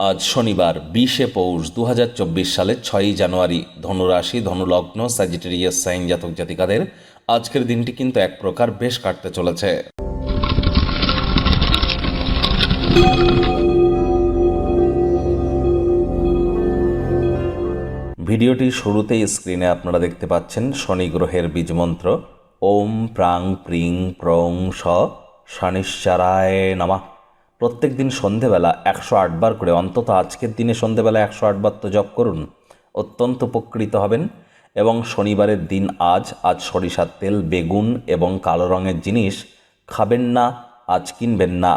আজ শনিবার, বিশে পৌষ দু হাজার চব্বিশ সালের ছয়ই জানুয়ারি। ধনুরাশি, ধনুলগ্ন স্যাজিটেরিয়াস সাইন জাতক জাতিকাদের আজকের দিনটি কিন্তু এক প্রকার বেশ কাটতে চলেছে। ভিডিওটির শুরুতেই স্ক্রিনে আপনারা দেখতে পাচ্ছেন শনি গ্রহের বীজমন্ত্র। ওম প্রাং প্রিং প্রং স শনিশ্চারায় নামা। প্রত্যেক দিন সন্ধেবেলা একশো আটবার করে, অন্তত আজকের দিনে সন্ধেবেলা একশো আটবার তো জপ করুন, অত্যন্ত উপকৃত হবেন। এবং শনিবারের দিন আজ আজ সরিষার তেল, বেগুন এবং কালো রঙের জিনিস খাবেন না, আজ কিনবেন না।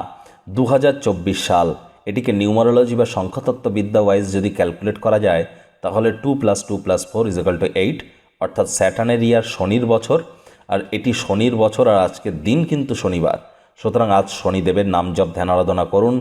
দু হাজার চব্বিশ সাল, এটিকে নিউমারোলজি বা সংখ্যাতত্ত্ববিদ্যা ওয়াইজ যদি ক্যালকুলেট করা যায়, তাহলে two plus two plus four is equal to eight, অর্থাৎ স্যাটানের ইয়ার শনির বছর, আর এটি শনির বছর আর আজকের দিন কিন্তু শনিবার। সুতরাং আজ শনিদেবের নাম জপ, ধ্যান, আরাধনা করুন।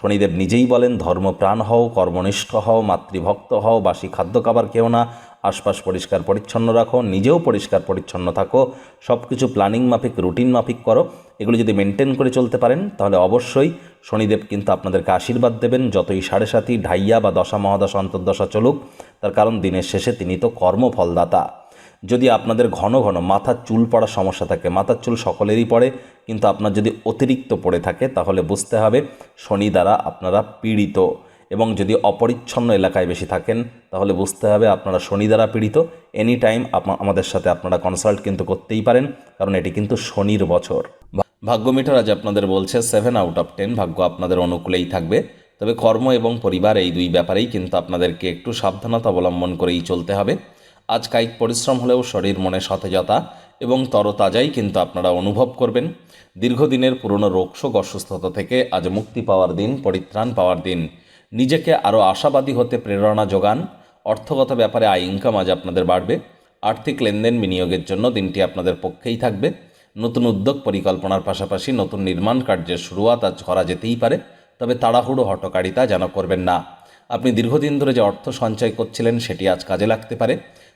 শনিদেব নিজেই বলেন, ধর্মপ্রাণ হও, কর্মনিষ্ঠ হও, মাতৃভক্ত হও, বাসি খাদ্য খাবার খেও না, আশপাশ পরিষ্কার পরিচ্ছন্ন রাখো, নিজেও পরিষ্কার পরিচ্ছন্ন থাকো সব কিছু প্ল্যানিং মাফিক, রুটিন মাফিক করো। এগুলো যদি মেনটেন করে চলতে পারেন, তাহলে অবশ্যই শনিদেব কিন্তু আপনাদেরকে আশীর্বাদ দেবেন, যতই সাড়ে সাতই, ঢাইয়া বা দশা, মহাদশা, অন্তর্দশা চলুক, তার কারণ দিনের শেষে তিনি তো কর্মফলদাতা। যদি আপনাদের ঘন ঘন মাথার চুল পড়ার সমস্যা থাকে, মাথার চুল সকলেরই পড়ে, কিন্তু আপনার যদি অতিরিক্ত পড়ে থাকে, তাহলে বুঝতে হবে শনি দ্বারা আপনারা পীড়িত। এবং যদি অপরিচ্ছন্ন এলাকায় বেশি থাকেন, তাহলে বুঝতে হবে আপনারা শনি দ্বারা পীড়িত। এনি টাইম আমাদের সাথে আপনারা কনসাল্ট কিন্তু করতেই পারেন, কারণ এটি কিন্তু শনির বছর। ভাগ্য মিটার আজ আপনাদের বলছে সেভেন আউট অফ টেন ভাগ্য আপনাদের অনুকূলেই থাকবে। তবে কর্ম এবং পরিবার এই দুই ব্যাপারেই কিন্তু আপনাদেরকে একটু সাবধানতা অবলম্বন করেই চলতে হবে। আজ কায়িক পরিশ্রম হলেও শরীর মনে সতেজতা এবং তরতাজাই কিন্তু আপনারা অনুভব করবেন। দীর্ঘদিনের পুরনো রোগশোক অসুস্থতা থেকে আজ মুক্তি পাওয়ার দিন, পরিত্রাণ পাওয়ার দিন। নিজেকে আরও আশাবাদী হতে প্রেরণা যোগান। অর্থগত ব্যাপারে আয় ইনকাম আজ আপনাদের বাড়বে। আর্থিক লেনদেন বিনিয়োগের জন্য দিনটি আপনাদের পক্ষেই থাকবে। নতুন উদ্যোগ পরিকল্পনার পাশাপাশি নতুন নির্মাণ কার্যের শুরুয়াত আজ করা যেতেই পারে। তবে তাড়াহুড়ো, হটকারিতা যেন করবেন না। আপনি দীর্ঘদিন ধরে যে অর্থ সঞ্চয় করছিলেন, সেটি আজ কাজে লাগতে পারে।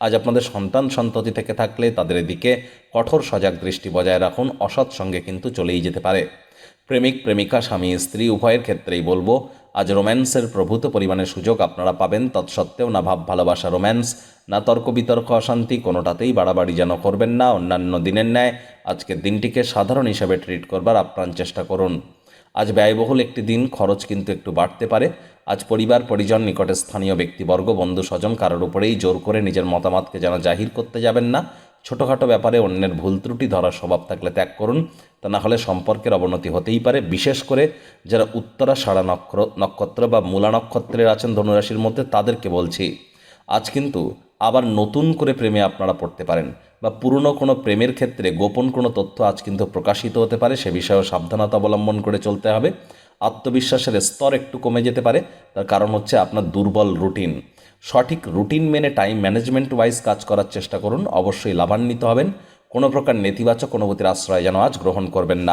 আজ আপনাদের সন্তান সন্ততি থেকে থাকলে তাদের দিকে কঠোর সজাগ দৃষ্টি বজায় রাখুন, অসৎ সঙ্গে কিন্তু চলেই যেতে পারে। প্রেমিক, প্রেমিকা, স্বামী, স্ত্রী, উভয়ের ক্ষেত্রেই বলব, আজ রোম্যান্সের প্রভূত পরিমাণে সুযোগ আপনারা পাবেন, তৎসত্ত্বেও না ভাব ভালোবাসা রোম্যান্স, না তর্ক বিতর্ক অশান্তি, কোনোটাতেই বাড়াবাড়ি যেন করবেন না, অন্যান্য দিনের ন্যায় আজকের দিনটিকে সাধারণ হিসাবে ট্রিট করবার আপ্রাণ চেষ্টা করুন। আজ ব্যয়বহুল একটি দিন, খরচ কিন্তু একটু বাড়তে পারে আজ পরিবার, পরিজন, নিকটে স্থানীয় ব্যক্তিবর্গ, বন্ধু, স্বজন কারোর উপরেই জোর করে নিজের মতামতকে যেন জাহির করতে যাবেন না। ছোটোখাটো ব্যাপারে অন্যের ভুল ত্রুটি ধরার স্বভাব থাকলে ত্যাগ করুন। তা না হলে সম্পর্কের অবনতি হতেই পারে। বিশেষ করে যারা উত্তরা, সারা নক্ষর, নক্ষত্র বা মূলা নক্ষত্রের আছেন ধনুরাশির মধ্যে, তাদেরকে বলছি, আজ কিন্তু আবার নতুন করে প্রেমে আপনারা পড়তে পারেন বা পুরনো কোনো প্রেমের ক্ষেত্রে গোপন কোনো তথ্য আজ কিন্তু প্রকাশিত হতে পারে। সে বিষয়েও সাবধানতা অবলম্বন করে চলতে হবে। আত্মবিশ্বাসের স্তর একটু কমে যেতে পারে। তার কারণ হচ্ছে আপনার দুর্বল রুটিন। সঠিক রুটিন মেনে টাইম ম্যানেজমেন্ট ওয়াইজ কাজ করার চেষ্টা করুন। অবশ্যই লাভান্বিত হবেন। কোনো প্রকার নেতিবাচক অনুভূতির আশ্রয় যেন আজ গ্রহণ করবেন না।